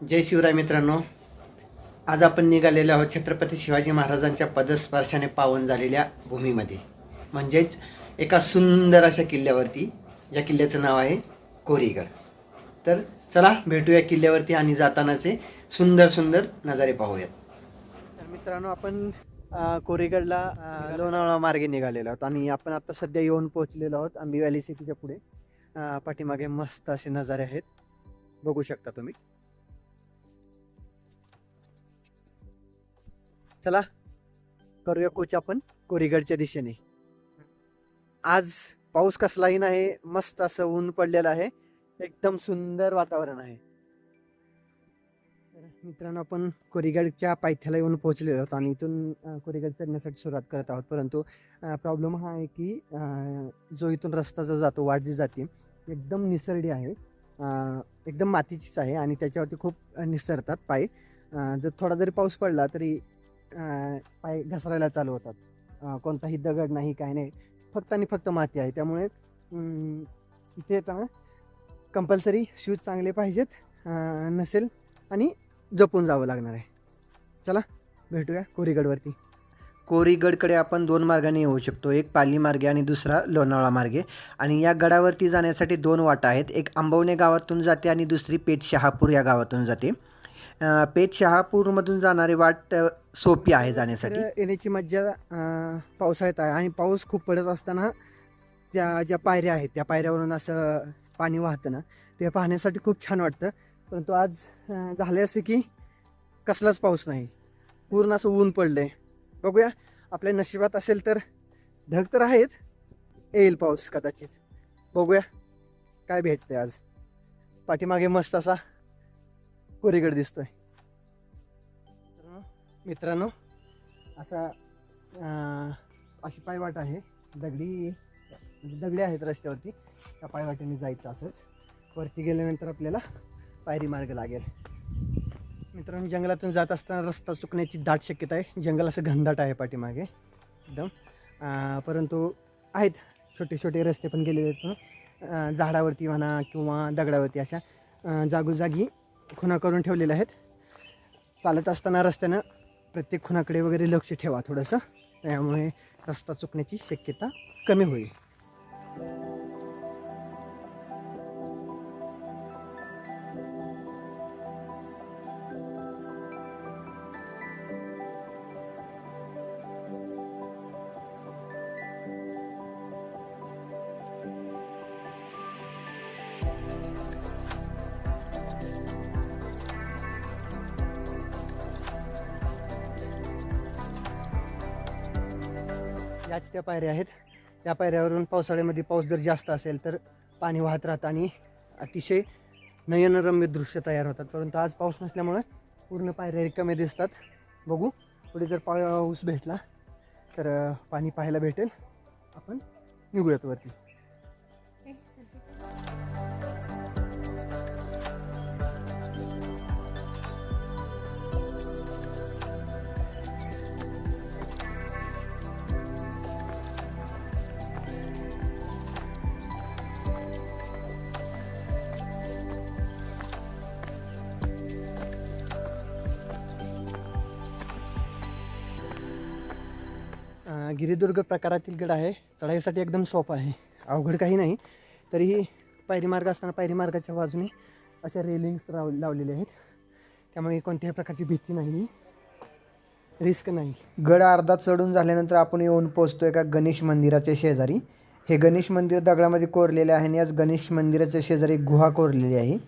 जय शिवराय मित्रांनो. आज आपण निघालेलो आहोत छत्रपती शिवाजी महाराजांच्या पदस्पर्शाने पावन झालेल्या भूमीमध्ये. म्हणजेच एका सुंदर अशा किल्ल्यावरती या किल्ल्याचं नाव आहे कोरीगड तर चला भेटूया किल्ल्यावरती आणि जातानाचे सुंदर सुंदर नजारे पाहूयात. तर मित्रांनो आपण कोरीगडला लोणावळा मार्गे निघालेलो आहोत आणि आपण आता सध्या येऊन पोहोचलेलो आहोत आंबी व्हॅली सिटीच्या पुढे. पाठीमागे मस्त असे नजारे आहेत. बघू शकता तुम्ही. चला करूया कोच आपण कोरीगडच्या दिशेने. आज पाऊस कसलाही नाही मस्त असं ऊन पडलेलं आहे एकदम सुंदर वातावरण आहे. मित्रांनो आपण कोरीगडच्या पायथ्याला येऊन पोहोचलेलो आहोत आणि इथून कोरीगड चढण्यासाठी सुरुवात करत आहोत. परंतु प्रॉब्लेम हा आहे की जो इथून रस्ता जो जातो वाट जी जाते एकदम निसरडी आहे. एकदम मातीचीच आहे आणि त्याच्यावरती खूप निसरतात पाय. जर थोडा जरी पाऊस पडला तरी पाय घसरायला चालू होतात. कोणताही दगड नाही काही नाही. फक्त आणि फक्त माती आहे. त्यामुळे इथे येताना कंपल्सरी शूज चांगले पाहिजेत नसेल आणि जपून जावं लागणार आहे. चला भेटूया कोरीगडवरती. कोरीगडकडे आपण दोन मार्गाने येऊ शकतो. एक पाली मार्गे आणि दुसरा लोणावळा मार्गे. आणि या गडावरती जाण्यासाठी दोन वाटा आहेत. एक आंबवणे गावातून जाते आणि दुसरी पेठ शहापूर या गावातून जाते. पेठ शहापूरमधून जाणारी वाट सोपी आहे जाण्यासाठी. येण्याची मज्जा पावसाळ्यात आहे आणि पाऊस खूप पडत असताना त्या ज्या पायऱ्या आहेत त्या पायऱ्यावरून असं पाणी वाहतं ना ते पाहण्यासाठी खूप छान वाटतं. परंतु आज झालं झाले असे की कसलाच पाऊस नाही. पूर्ण असं ऊन पडलंय. बघूया आपल्या नशिबात असेल तर ढग तर आहेत. येईल पाऊस कदाचित. बघूया काय भेटतंय आज. पाठीमागे मस्त असा कोरीगड दिसतोय. मित्रांनो- मित्रांनो असा अशी पायवाट आहे. दगडी म्हणजे दगडी आहेत रस्त्यावरती. त्या पायवाटेने जायचं असंच. वरती गेल्यानंतर आपल्याला पायरी मार्ग लागेल. मित्रांनो जंगलातून जात असताना रस्ता चुकण्याची दाट शक्यता आहे. जंगल असं घनदाट आहे पाठीमागे. एकदम. परंतु आहेत छोटे छोटे रस्ते पण गेलेले आहेत. पण झाडावरती म्हणा किंवा दगडावरती अशा जागोजागी खुणा करून ठेवलेल्या आहेत. चालत असताना रस्त्यानं प्रत्येक खुणाकडे वगैरे लक्ष ठेवा थोडंसं. त्यामुळे रस्ता चुकण्याची शक्यता कमी होईल. याच त्या पायऱ्या आहेत. या पायऱ्यावरून पावसाळ्यामध्ये पाऊस जर जास्त असेल तर पाणी वाहत राहतं आणि अतिशय नयनरम्य दृश्य तयार होतात. परंतु आज पाऊस नसल्यामुळे पूर्ण पायऱ्या रिकामे दिसतात. बघू पुढे जर पाऊस भेटला तर पाणी पाहायला भेटेल. आपण निघूयात वरती. गिरिदुर्ग प्रकारातील गड आहे. चढाईसाठी एकदम सोपा आहे. अवघड काही नाही. तरीही पायरी मार्ग असताना पायरी मार्गाच्या बाजूने अशा रेलिंग्स लाव लावलेल्या आहेत. त्यामुळे कोणत्याही प्रकारची भीती नाही. रिस्क नाही. गड अर्धा चढून झाल्यानंतर आपण येऊन पोचतो एका गणेश मंदिराच्या शेजारी. हे गणेश मंदिर दगडामध्ये कोरलेले आहे आणि याच गणेश मंदिराच्या शेजारी गुहा कोरलेली आहे.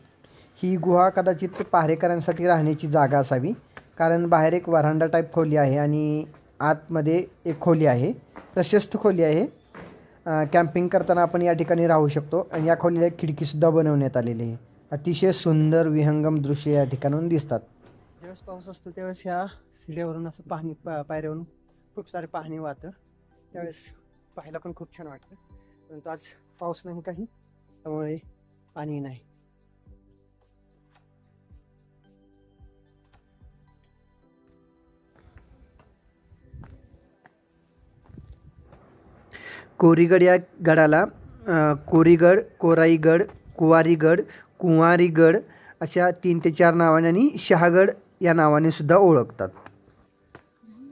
ही गुहा कदाचित पहारेकरांसाठी राहण्याची जागा असावी. कारण बाहेर एक वरांडा टाईप खोली आहे आणि आतमध्ये एक खोली आहे प्रशस्त खोली आहे. कॅम्पिंग करताना आपण या ठिकाणी राहू शकतो आणि या खोलीला एक खिडकीसुद्धा बनवण्यात आलेली आहे. अतिशय सुंदर विहंगम दृश्य या ठिकाणून दिसतात. ज्यावेळेस पाऊस असतो त्यावेळेस ह्या सिड्यावरून असं पाणी पा पायऱ्यावरून खूप सारे पाणी वाहतं. त्यावेळेस पाहायला पण खूप छान वाटतं. परंतु आज पाऊस नाही काही त्यामुळे पाणी नाही. कोरीगड या गडाला कोरीगड कोराईगड कुवारीगड कुंवारीगड अशा तीन ते चार नावाने आणि शहागड या नावाने सुद्धा ओळखतात.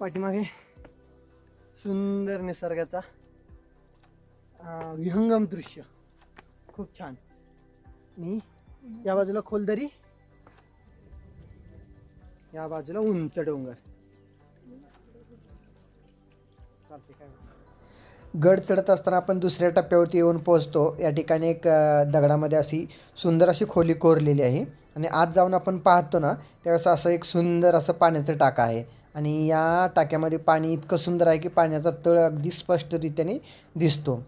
पाठीमागे सुंदर निसर्गाचा विहंगम दृश्य. खूप छान. आणि या बाजूला खोलदरी या बाजूला उंच डोंगर. गड चढत असताना आपण दुसऱ्या टप्प्यावरती येऊन पोहोचतो. या ठिकाणी एक दगडामध्ये अशी सुंदर अशी खोली कोरलेली आहे. आणि आत जाऊन आपण पाहतो ना त्यावेळेस असं एक सुंदर असं पाण्याचं टाका आहे. आणि या टाक्यामध्ये पाणी इतकं सुंदर आहे की पाण्याचा तळ अगदी स्पष्टरित्याने दिसतो.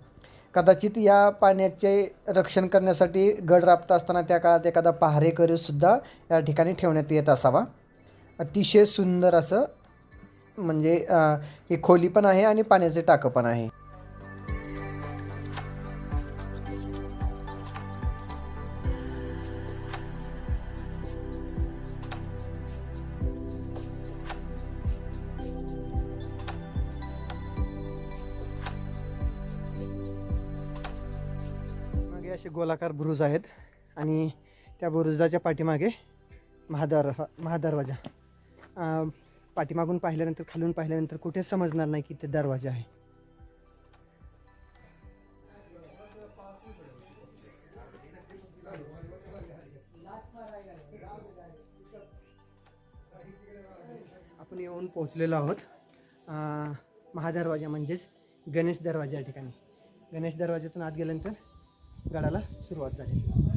कदाचित या पाण्याचे रक्षण करण्यासाठी गड राबत असताना त्या काळात एखादा पहारेकरसुद्धा या ठिकाणी ठेवण्यात येत असावा. अतिशय सुंदर असं म्हणजे ही खोली पण आहे आणि पाण्याचे टाकं पण आहे. गोलाकार बुरुज आहेत आणि त्या बुरुजाच्या पाठीमागे महादर महादरवाजा. पाठीमागून पाहिल्यानंतर खालून पाहिल्यानंतर कुठेच समजणार नाही की ते दरवाजा आहे. आपण येऊन पोहोचलेलो आहोत. महादरवाजा म्हणजेच गणेश दरवाजा या ठिकाणी. गणेश दरवाज्यातून आत गेल्यानंतर गडाला सुरुवात झाली.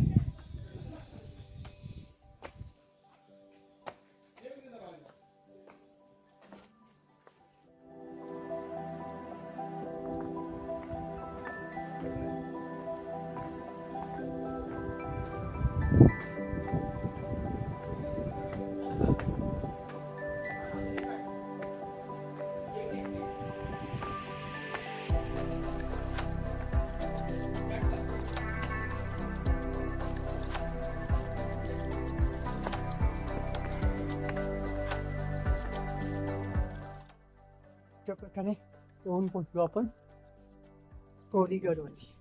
येऊन पोहोचलो आपण. हो, कोरीगडवरती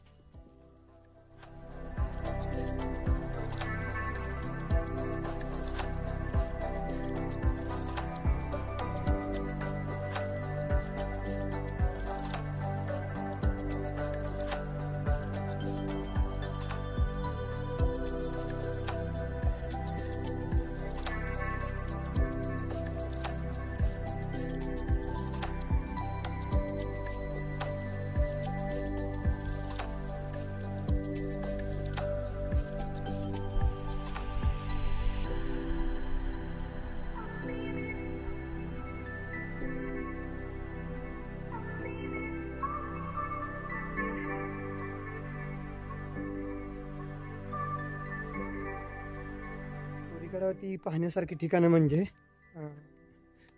कोरीगडावरती पाहण्यासारखी ठिकाणं म्हणजे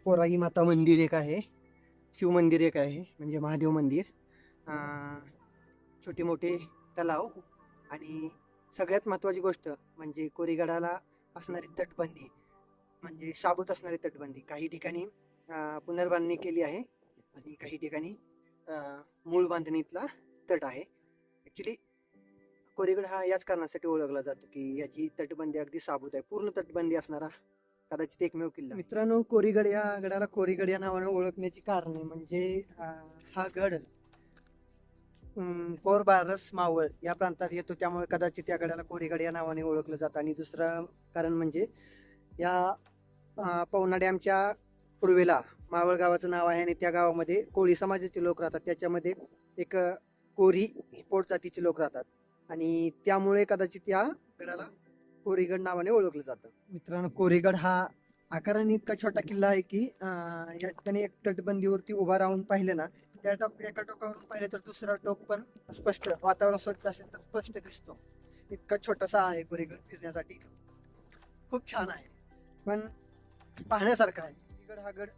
पोराई माता मंदिर एक आहे. शिव मंदिर एक आहे म्हणजे महादेव मंदिर. छोटे मोठे तलाव आणि सगळ्यात महत्त्वाची गोष्ट म्हणजे कोरीगडाला असणारी तटबंदी म्हणजे शाबूत असणारी तटबंदी. काही ठिकाणी पुनर्बांधणी केली आहे आणि काही ठिकाणी मूळ बांधणीतला तट आहे. ॲक्च्युली कोरीगड हा याच कारणासाठी ओळखला जातो की याची तटबंदी अगदी साबूत आहे पूर्ण तटबंदी असणारा कदाचित एकमेव किल्ला. मित्रांनो कोरीगड या गडाला कोरीगड या नावाने ओळखण्याची कारणे म्हणजे हा गड कोरबारस मावळ या प्रांतात येतो त्यामुळे कदाचित या गडाला कोरीगड या नावाने ओळखलं जातं. आणि दुसरं कारण म्हणजे या पवना डॅमच्या पूर्वेला मावळ गावाचं नाव आहे आणि त्या गावामध्ये कोळी समाजाचे लोक राहतात त्याच्यामध्ये एक कोरी पोट जातीचे लोक राहतात. आणि त्यामुळे कदाचित या गडाला कोरीगड नावाने ओळखलं जातं. मित्रांनो कोरीगड हा आकाराने इतका छोटा किल्ला आहे की या ठिकाणी एक तटबंदीवरती उभा राहून पाहिलं ना त्या टोक एका टोकावरून पाहिलं तर दुसरा टोक पण स्पष्ट वातावरण स्वच्छ असेल तर स्पष्ट दिसतो. इतका छोटासा आहे कोरीगड फिरण्यासाठी. खूप छान आहे. पण पाहण्यासारखा आहे. कोरीगड हा गड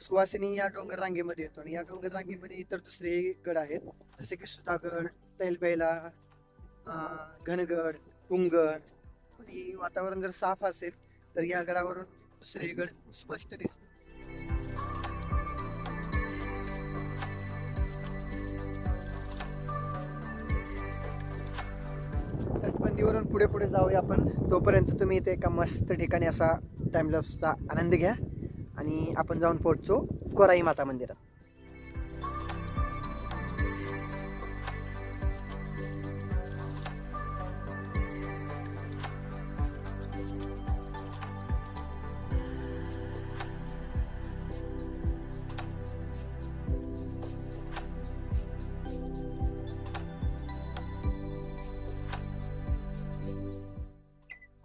सुवासिनी या डोंगर रांगेमध्ये येतो आणि या डोंगर रांगेमध्ये इतर दुसरे गड आहेत जसे की सुधागड तैलबैला घनगड तुंगड आणि वातावरण जर साफ असेल तर या गडावरून दुसरे गड स्पष्ट दिसतो तटबंदीवरून पुढे पुढे जाऊया आपण. तोपर्यंत तुम्ही इथे एका मस्त ठिकाणी असा टाइमलॅप्सचा आनंद घ्या. आणि आपण जाऊन पोहोचतो कोराई माता मंदिरात.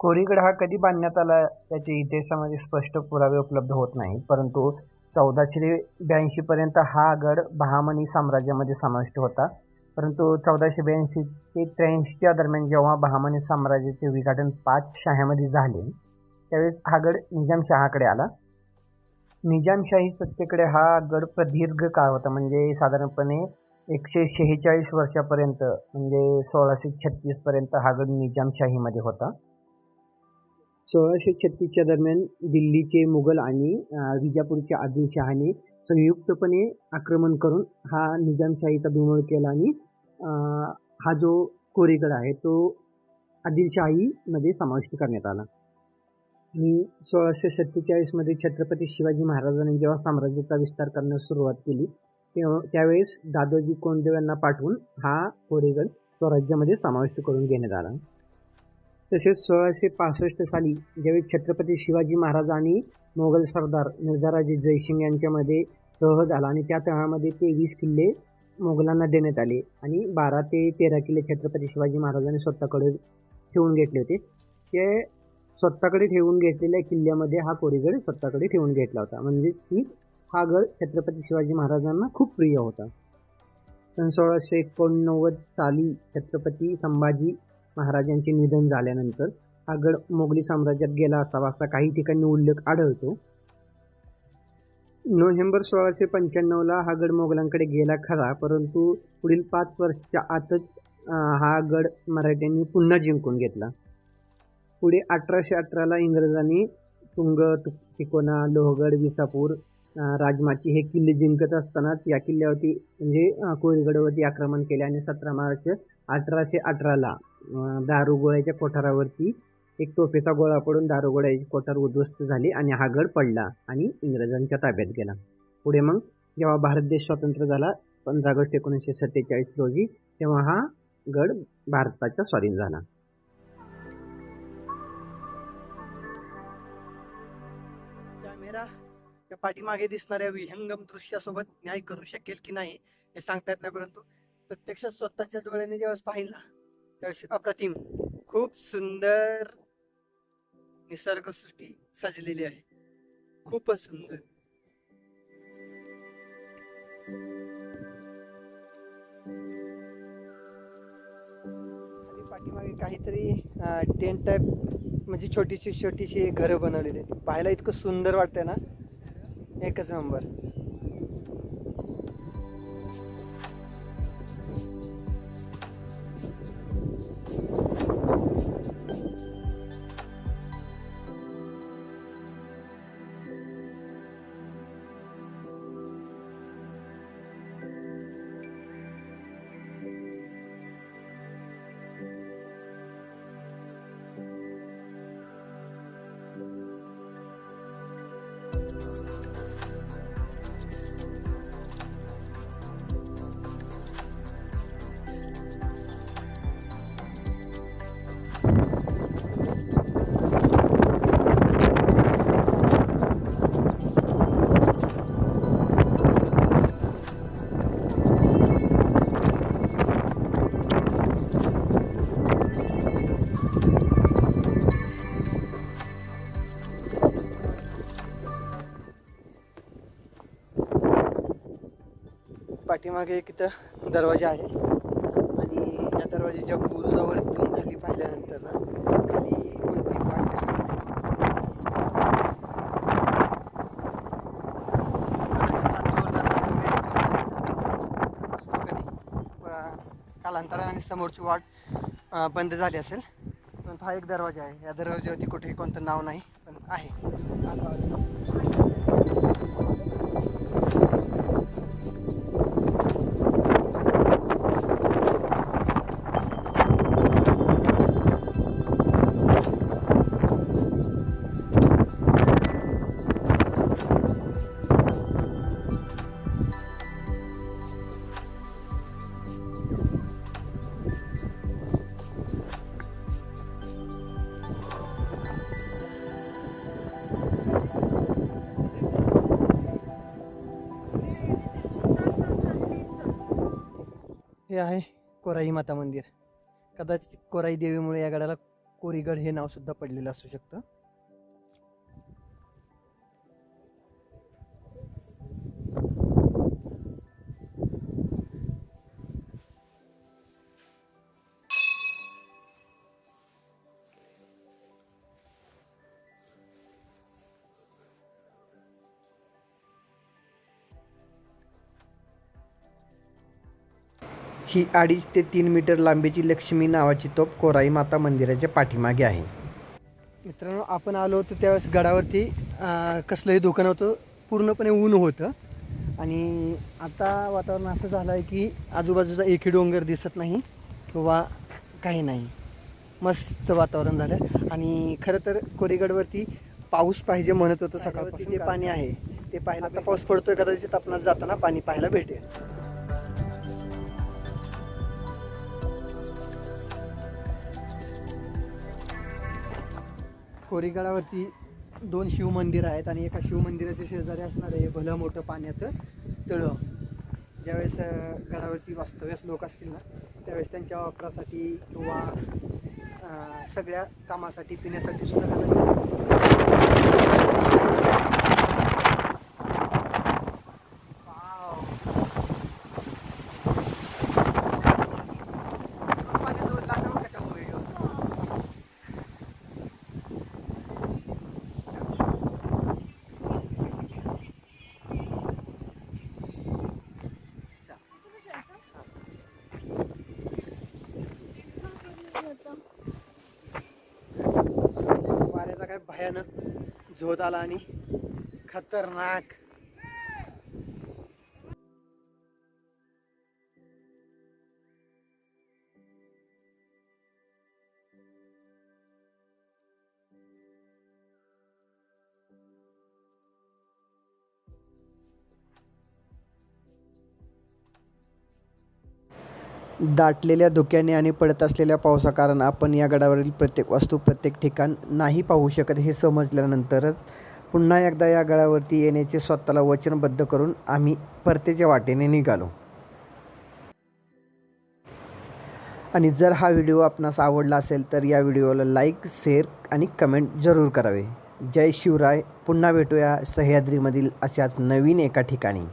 कोरीगड हा कधी बांधण्यात आला त्याच्या इतिहासामध्ये स्पष्ट पुरावे उपलब्ध होत नाही परंतु चौदाशे ब्याऐंशी पर्यंत हा गड बहामनी साम्राज्यामध्ये समाविष्ट होता. परंतु चौदाशे ब्याऐंशी ते त्र्याऐंशीच्या दरम्यान जेव्हा बहामनी साम्राज्याचे विघटन पाच शाह्यामध्ये झाले त्यावेळेस हा गड निजामशहाकडे आला. निजामशाही सत्तेकडे हा गड प्रदीर्घ काळ होता म्हणजे साधारणपणे एकशे शेहेचाळीस वर्षापर्यंत म्हणजे सोळाशे छत्तीसपर्यंत हा गड निजामशाहीमध्ये होता. सोळाशे छत्तीसच्या दरम्यान दिल्लीचे मुघल आणि विजापूरच्या आदिलशहाने संयुक्तपणे आक्रमण करून हा निजामशाहीचा बिमोड केला आणि हा जो कोरेगड आहे तो आदिलशाहीमध्ये समाविष्ट करण्यात आला. आणि सोळाशे सत्तेचाळीसमध्ये छत्रपती शिवाजी महाराजांनी जेव्हा साम्राज्याचा विस्तार करण्यास सुरुवात केली तेव्हा त्यावेळेस दादोजी कोंडदेव यांना पाठवून हा कोरेगड स्वराज्यामध्ये समाविष्ट करून घेण्यात आला. तसेच सोळाशे पासष्ट साली ज्यावेळी छत्रपती शिवाजी महाराज आणि मोगल सरदार मिर्झाराजे जयसिंग यांच्यामध्ये तह झाला आणि त्या तहामध्ये तेवीस किल्ले मोगलांना देण्यात आले आणि बारा ते तेरा किल्ले छत्रपती शिवाजी महाराजांनी स्वतःकडे ठेवून घेतले होते. ते स्वतःकडे ठेवून घेतलेल्या किल्ल्यामध्ये हा कोरीगड स्वतःकडे ठेवून घेतला होता. म्हणजे की हा गड छत्रपती शिवाजी महाराजांना खूप प्रिय होता. सन सोळाशे एकोणनव्वद साली छत्रपती संभाजी महाराजांचे निधन झाल्यानंतर हा गड मोगली साम्राज्यात गेला असावा असा काही ठिकाणी उल्लेख आढळतो. नोव्हेंबर सोळाशे पंच्याण्णवला हा गड मोगलांकडे गेला खरा परंतु पुढील पाच वर्षाच्या आतच हा गड मराठ्यांनी पुन्हा जिंकून घेतला. पुढे अठराशे अठराला इंग्रजांनी तुंग तिकोना लोहगड विसापूर राजमाची हे किल्ले जिंकत असतानाच या किल्ल्यावरती म्हणजे अं, कोळीगडावरती आक्रमण केले आणि सतरा मार्च अठराशे अठराला दारुगोळ्याच्या कोठारावरती एक तोफेचा गोळा पडून दारुगोळ्याचे कोठार उद्ध्वस्त झाले आणि हा गड पडला आणि इंग्रजांच्या ताब्यात गेला. पुढे मग जेव्हा भारत देश स्वतंत्र झाला पंधरा ऑगस्ट एकोणीसशे सत्तेचाळीस रोजी तेव्हा हा गड भारताच्या स्वाधीन झाला. कॅमेरा पाठीमागे दिसणाऱ्या विहंगम दृश्यासोबत न्याय करू शकेल की नाही हे सांगता येत नाही परंतु प्रत्यक्ष स्वतःच्या डोळ्याने ज्यावेळेस पाहिला त्यावेळेस अप्रतिम खूप सुंदर निसर्गसृष्टी सजलेली आहे. खूपच सुंदर. आणि पाठीमागे काहीतरी टेंट टाईप म्हणजे छोटीशी छोटीशी घरं बनवलेली आहेत. पाहायला इतकं सुंदर वाटतंय ना? एकच नंबर पाठीमागे एक इथं दरवाजा आहे. आणि या दरवाजाच्या बुरुजावर इथून खाली पाहिल्यानंतर ना खाली कोणती वाट कालांतराने समोरची वाट बंद झाली असेल. पण हा एक दरवाजा आहे. या दरवाज्यावरती कुठेही कोणतं नाव नाही पण आहे. कोराई माता मंदिर. कदाचित कोराई देवीमुळे या गडाला कोरीगड हे नावसुद्धा पडलेलं असू शकतं. ही अडीच ते तीन मीटर लांबीची लक्ष्मी नावाची तोप कोराई माता मंदिराच्या पाठीमागे आहे. मित्रांनो आपण आलो होतो त्यावेळेस गडावरती. कसलंही दुकान होतं पूर्णपणे ऊन होतं. आणि आता वातावरण असं झालं आहे की आजूबाजूचा एकही डोंगर दिसत नाही किंवा काही नाही. मस्त वातावरण झालं आणि खरं तर कोरेगडवरती पाऊस पाहिजे म्हणत होतं सकाळपासून. जे पाणी आहे. ते पाहायला आता पाऊस पडतोय कदाचित आपणास जाताना पाणी पाहायला भेटेल. कोरीगडावरती दोन शिवमंदिर आहेत आणि एका शिवमंदिराच्या शेजारी असणार आहे भलं मोठं पाण्याचं तळं. ज्यावेळेस गडावरती वास्तव्यास लोक असतील ना त्यावेळेस त्यांच्या वापरासाठी किंवा सगळ्या कामासाठी पिण्यासाठी सुद्धा झोत आला आणि खतरनाक दाटलेल्या धुक्याने आणि पडत असलेल्या पावसाकारण आपण या गडावरील प्रत्येक वस्तू प्रत्येक ठिकाण नाही पाहू शकत हे समजल्यानंतरच पुन्हा एकदा या गडावरती येण्याचे स्वतःला वचनबद्ध करून आम्ही परतेच्या वाटेने निघालो. आणि जर हा व्हिडिओ आपणास आवडला असेल तर या व्हिडिओला लाईक शेअर आणि कमेंट जरूर करावे. जय शिवराय. पुन्हा भेटूया सह्याद्रीमधील अशाच नवीन एका ठिकाणी.